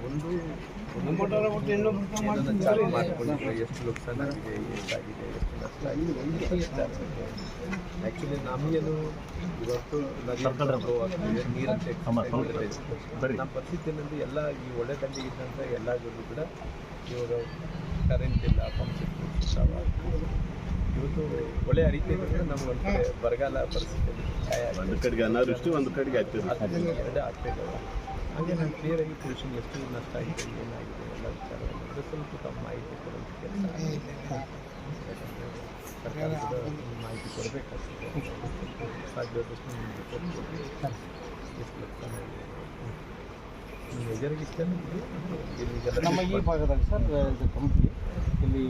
ಒಂದು ಚಾಲು ಎಷ್ಟು ಆ್ಯಕ್ಚುಲಿ ನಮಗೇನು ಇವತ್ತು ನೀರಂತೆ. ನಮ್ಮ ಪರಿಸ್ಥಿತಿ ಏನಂದ್ರೆ ಎಲ್ಲ ಈ ಒಳ್ಳೆ ಇದ್ದಂಥ ಎಲ್ಲ ಜನರು ಕೂಡ ಇವಾಗ ಕರೆಂಟ್ ಇಲ್ಲ ಪಂಪ್ ಇರ್ತಾವ ಇವತ್ತು ಒಳ್ಳೆಯ ಇದ್ರೆ ನಮ್ಗೆ ಒಂದು ಕಡೆ ಬರಗಾಲ ಪರಿಸ್ಥಿತಿ ಒಂದು ಕಡೆಗೆ ಅನಾವೃಷ್ಟಿ ಒಂದು ಕಡೆಗೆ ಆಗ್ತದೆ ಅದೇ ಎರಡೇ ಆಗ್ತಾ ಇದ್ದಾವೆ ಹಾಗೆ ನಾನು ಕ್ಲಿಯರಾಗಿ ತಿಳಿಸಿನಿ ಎಷ್ಟು ನಷ್ಟ ಆಗಿದೆ ಏನಾಗಿದೆ ಎಲ್ಲ ವಿಚಾರ ಸ್ವಲ್ಪ ತಮ್ಮ ಮಾಹಿತಿ ಕೊಡುವಂಥ ಕೆಲಸ ಸರ್ಕಾರ ಕೂಡ ಮಾಹಿತಿ ಕೊಡಬೇಕಾಗ್ತದೆ ಸಾಧ್ಯವಾದಷ್ಟು ನಿಮಗೆ ರಿಪೋರ್ಟ್ ಕೊಡಿ ಎಷ್ಟು ನುಕ್ಸಾನ್ ಆಗಿದೆ ಮೇಜರಾಗಿ ಇಷ್ಟ ನಮ್ಮ ಈ ಭಾಗದಲ್ಲಿ ಸರ್ ಇದು ಕಂಪ್ನಿ ಇಲ್ಲಿ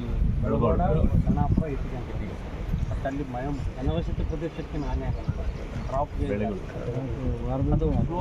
ಬೆಳಗೋಡ ಕನ್ನಾಪುರ ಇಟ್ಟಿಗೆ ಅಂತ ಇಟ್ಟಿಗೆ. ಮತ್ತು ಅಲ್ಲಿ ಮಯ ಜನವಸತಿ ಪ್ರದೇಶಕ್ಕೆ ನಾನೇ ಆಗಲ್ಲ. ಕ್ರಾಪ್ ಅದು ಫ್ಲೋ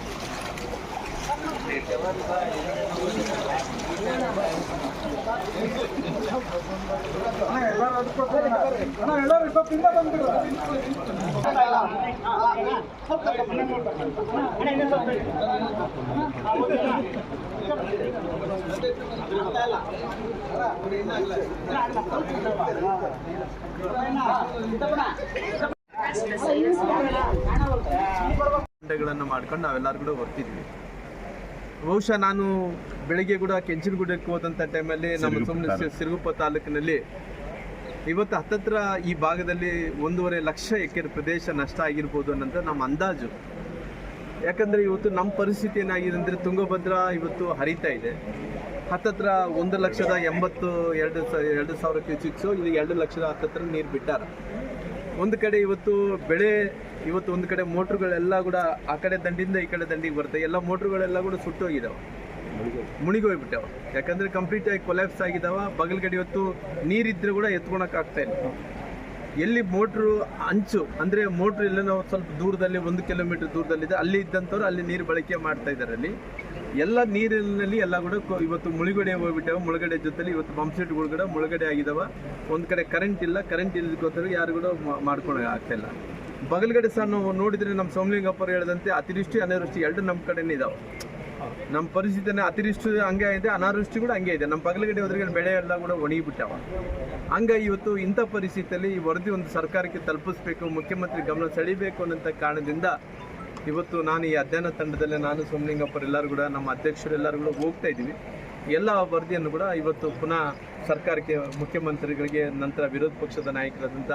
ತಂಡಗಳನ್ನು ಮಾಡ್ಕೊಂಡು ನಾವೆಲ್ಲರೂ ಕೂಡ ಹೊರ್ತಿದ್ವಿ ಬಹುಶಃ ನಾನು ಬೆಳಿಗ್ಗೆ ಕೂಡ ಕೆಂಚನಗುಡ್ಡಕ್ಕೆ ಹೋದಂಥ ಟೈಮಲ್ಲಿ ನಮ್ಮ ಸುಮ್ಮನೆ. ಸಿರುಗುಪ್ಪ ತಾಲೂಕಿನಲ್ಲಿ ಇವತ್ತು ಹತ್ತತ್ರ ಈ ಭಾಗದಲ್ಲಿ ಒಂದೂವರೆ ಲಕ್ಷ ಎಕರೆ ಪ್ರದೇಶ ನಷ್ಟ ಆಗಿರ್ಬೋದು ಅನ್ನೋದು ನಮ್ಮ ಅಂದಾಜು. ಯಾಕಂದರೆ ಇವತ್ತು ನಮ್ಮ ಪರಿಸ್ಥಿತಿ ಏನಾಗಿದೆ ಅಂದರೆ ತುಂಗಭದ್ರಾ ಇವತ್ತು ಹರಿತಾ ಇದೆ. ಹತ್ತತ್ರ ಒಂದು ಲಕ್ಷದ ಎಂಬತ್ತು ಎರಡು ಎರಡು ಸಾವಿರ ಕ್ಯೂಸಿಕ್ಸು ಇದು ಎರಡು ಲಕ್ಷದ ಹತ್ತತ್ರ ನೀರು ಬಿಟ್ಟಾರ. ಒಂದು ಕಡೆ ಇವತ್ತು ಬೆಳೆ, ಇವತ್ತು ಒಂದು ಕಡೆ ಮೋಟ್ರುಗಳೆಲ್ಲ ಕೂಡ ಆ ಕಡೆ ದಂಡಿಂದ ಈ ಕಡೆ ದಂಡಿಗೆ ಬರುತ್ತೆ. ಎಲ್ಲ ಮೋಟ್ರುಗಳೆಲ್ಲ ಕೂಡ ಸುಟ್ಟೋಗಿದಾವೆ ಮುಣಿಗೋಗ್ಬಿಟ್ಟಾವ ಯಾಕಂದ್ರೆ ಕಂಪ್ಲೀಟ್ ಆಗಿ ಕೊಲ್ಯಾಪ್ಸ್ ಆಗಿದಾವ. ಬಗಲ್ಗಡೆ ಇವತ್ತು ನೀರಿದ್ರೆ ಕೂಡ ಎತ್ಕೊಳಕ್ ಆಗ್ತಾ ಇಲ್ಲ. ಎಲ್ಲಿ ಮೋಟ್ರು ಅಂಚು, ಅಂದ್ರೆ ಮೋಟ್ರ್ ಎಲ್ಲ ನಾವು ಸ್ವಲ್ಪ ದೂರದಲ್ಲಿ, ಒಂದು ಕಿಲೋಮೀಟರ್ ದೂರದಲ್ಲಿದೆ. ಅಲ್ಲಿ ಇದ್ದಂಥವ್ರು ಅಲ್ಲಿ ನೀರು ಬಳಕೆ ಮಾಡ್ತಾ ಇದ್ದಾರೆ ಅಲ್ಲಿ. ಎಲ್ಲ ನೀರಿನಲ್ಲಿ ಎಲ್ಲ ಕೂಡ ಇವತ್ತು ಮುಳುಗಡೆ ಹೋಗ್ಬಿಟ್ಟಾವ. ಮುಳುಗಡೆ ಜೊತೆಲಿ ಇವತ್ತು ಪಂಪ್ ಸೆಟ್ಗಳು ಕೂಡ ಮುಳುಗಡೆ ಆಗಿದಾವ. ಒಂದು ಕಡೆ ಕರೆಂಟ್ ಇಲ್ಲ. ಕರೆಂಟ್ ಇಲ್ಲದಕ್ಕೋಸ್ಕರ ಯಾರು ಕೂಡ ಮಾಡ್ಕೊಳಕ್ ಆಗ್ತಾ ಇಲ್ಲ ಬಗಲ್ಗಡೆ ಸಹ ನಾವು ನೋಡಿದ್ರೆ ನಮ್ಮ ಸೋಮಲಿಂಗಪ್ಪರು ಹೇಳಿದಂತೆ ಅತಿವೃಷ್ಟಿ, ಅನಾವೃಷ್ಟಿ ಎರಡು ನಮ್ಮ ಕಡೆನೇ ಇದಾವೆ. ನಮ್ಮ ಪರಿಸ್ಥಿತಿನ ಅತಿವೃಷ್ಟಿ ಹಂಗೆ ಇದೆ, ಅನಾವೃಷ್ಟಿ ಕೂಡ ಹಂಗೆ ಇದೆ. ನಮ್ಮ ಬಗಲಗಡೆ ಹೋದ್ರೆ ಬೆಳೆ ಎಲ್ಲ ಕೂಡ ಒಣಗಿಬಿಟ್ಟಾವ. ಹಂಗಾಗಿ ಇವತ್ತು ಇಂಥ ಪರಿಸ್ಥಿತಿಯಲ್ಲಿ ಈ ವರದಿ ಒಂದು ಸರ್ಕಾರಕ್ಕೆ ತಲುಪಿಸ್ಬೇಕು, ಮುಖ್ಯಮಂತ್ರಿ ಗಮನ ಸೆಳಿಬೇಕು ಅನ್ನೋಂಥ ಕಾರಣದಿಂದ ಇವತ್ತು ನಾನು ಈ ಅಧ್ಯಯನ ತಂಡದಲ್ಲಿ ನಾನು ಸೋಮಲಿಂಗಪ್ಪರು ಎಲ್ಲರೂ ಕೂಡ, ನಮ್ಮ ಅಧ್ಯಕ್ಷರು ಎಲ್ಲರೂ ಕೂಡ ಹೋಗ್ತಾ ಇದ್ದೀವಿ. ಎಲ್ಲ ವರದಿಯನ್ನು ಕೂಡ ಇವತ್ತು ಪುನಃ ಸರ್ಕಾರಕ್ಕೆ, ಮುಖ್ಯಮಂತ್ರಿಗಳಿಗೆ, ನಂತರ ವಿರೋಧ ಪಕ್ಷದ ನಾಯಕರಾದಂಥ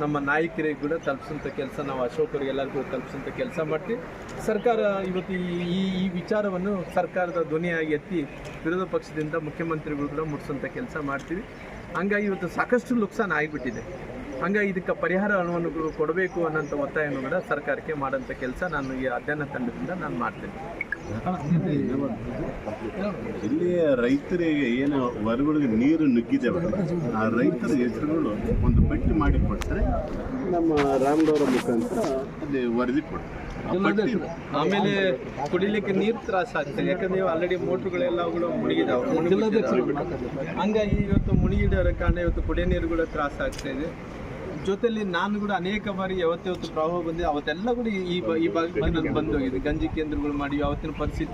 ನಮ್ಮ ನಾಯಕರಿಗೆ ಕೂಡ ತಲುಪಿಸೋಂಥ ಕೆಲಸ ನಾವು ಅಶೋಕರಿಗೆ ಎಲ್ಲರಿಗೂ ತಲುಪಿಸೋಂಥ ಕೆಲಸ ಮಾಡ್ತೀವಿ. ಸರ್ಕಾರ ಇವತ್ತು ಈ ಈ ವಿಚಾರವನ್ನು ಸರ್ಕಾರದ ಧ್ವನಿಯಾಗಿ ಎತ್ತಿ ವಿರೋಧ ಪಕ್ಷದಿಂದ ಮುಖ್ಯಮಂತ್ರಿಗಳು ಕೂಡ ಮುಟ್ಟಿಸೋಂಥ ಕೆಲಸ ಮಾಡ್ತೀವಿ. ಹಂಗಾಗಿ ಇವತ್ತು ಸಾಕಷ್ಟು ನುಕ್ಸಾನ ಆಗಿಬಿಟ್ಟಿದೆ. ಹಂಗಾಗಿ ಇದಕ್ಕೆ ಪರಿಹಾರ ಹಣವನ್ನು ಕೂಡ ಕೊಡಬೇಕು ಅನ್ನೋಂಥ ಒತ್ತಾಯವನ್ನು ಕೂಡ ಸರ್ಕಾರಕ್ಕೆ ಮಾಡೋಂಥ ಕೆಲಸ ನಾನು ಈ ಅಧ್ಯಯನ ತಂಡದಿಂದ ನಾನು ಮಾಡ್ತೇನೆ. ಇಲ್ಲಿ ರೈತರಿಗೆ ಏನು ಹೊರಗಳಿಗೆ ನೀರು ನುಗ್ಗಿದೆ ಆ ರೈತರ ಹೆಸರುಗಳು ಒಂದು ಪಟ್ಟಿ ಮಾಡಿ ಕೊಡ್ತಾರೆ ನಮ್ಮ ರಾಮದವರ ಮುಖಾಂತರ ಅಲ್ಲಿ ವರದಿ ಕೊಡ್ತಾರೆ. ಆಮೇಲೆ ಕುಡಿಲಿಕ್ಕೆ ನೀರು ತ್ರಾಸ ಆಗ್ತದೆ. ಯಾಕಂದ್ರೆ ಆಲ್ರೆಡಿ ಮೋಟ್ರುಗಳೆಲ್ಲ ಕೂಡ ಮುಳುಗಿದಾವೆ. ಹಂಗಾಗಿ ಇವತ್ತು ಮುಳುಗಿಡೋರ ಕಾರಣ ಇವತ್ತು ಕುಡಿಯೋ ನೀರು ಕೂಡ ತ್ರಾಸ ಆಗ್ತಾ ಇದೆ. ಜೊತೆಲಿ ನಾನು ಕೂಡ ಅನೇಕ ಬಾರಿ ಯಾವತ್ತು ಪ್ರವಾಹ ಬಂದಿದೆ, ಅವತ್ತೆಲ್ಲ ಕೂಡ ಈ ಈ ಭಾಗಕ್ಕೆ ನಾನು ಬಂದೋಗಿದೆ ಗಂಜಿ ಕೇಂದ್ರಗಳು ಮಾಡಿ ಅವತ್ತಿನ ಪರಿಸ್ಥಿತಿ.